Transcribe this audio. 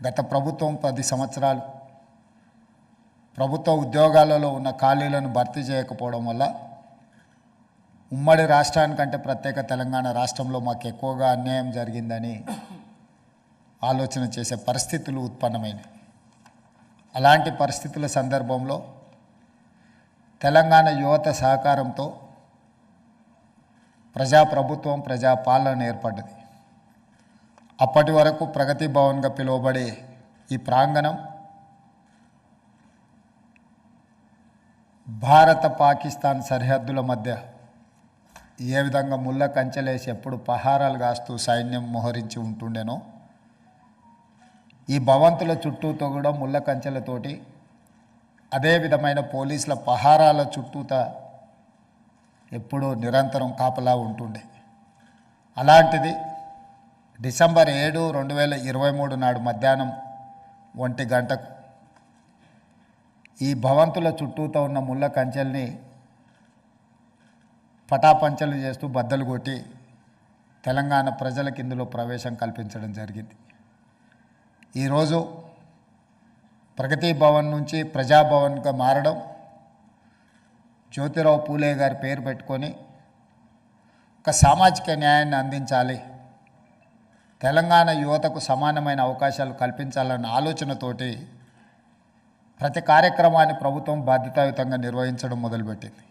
గత ప్రభుత్వం పది సంవత్సరాలు ప్రభుత్వ ఉద్యోగాలలో ఉన్న ఖాళీలను భర్తీ చేయకపోవడం వల్ల ఉమ్మడి రాష్ట్రానికంటే ప్రత్యేక తెలంగాణ రాష్ట్రంలో మాకు ఎక్కువగా అన్యాయం జరిగిందని ఆలోచన చేసే పరిస్థితులు ఉత్పన్నమైనవి అలాంటి పరిస్థితుల సందర్భంలో తెలంగాణ యువత సహకారంతో ప్రజాప్రభుత్వం ప్రజాపాలన ఏర్పడ్డది. అప్పటి వరకు ప్రగతి భవన్గా పిలువబడే ఈ ప్రాంగణం భారత పాకిస్తాన్ సరిహద్దుల మధ్య ఏ విధంగా ముళ్ళ కంచెలేసి ఎప్పుడు పహారాలు కాస్తూ సైన్యం మోహరించి ఉంటుండెనో ఈ భవంతుల చుట్టూతో కూడా ముళ్ళ కంచెలతోటి అదే విధమైన పోలీసుల పహారాల చుట్టూత ఎప్పుడూ నిరంతరం కాపలా ఉంటుండే. అలాంటిది డిసెంబర్ ఏడు రెండు వేల ఇరవై మూడు నాడు మధ్యాహ్నం ఒంటి గంటకు ఈ భవంతుల చుట్టూతో ఉన్న ముళ్ళ కంచెల్ని పటాపంచలు చేస్తూ బద్దలు కొట్టి తెలంగాణ ప్రజలకు ఇందులో ప్రవేశం కల్పించడం జరిగింది. ఈరోజు ప్రగతి భవన్ నుంచి ప్రజాభవన్గా మారడం జ్యోతిరావు పూలే గారి పేరు పెట్టుకొని ఒక సామాజిక న్యాయాన్ని అందించాలి. తెలంగాణ యువతకు సమానమైన అవకాశాలు కల్పించాలన్న ఆలోచనతోటి ప్రతి కార్యక్రమాన్ని ప్రభుత్వం బాధ్యతాయుతంగా నిర్వహించడం మొదలుపెట్టింది.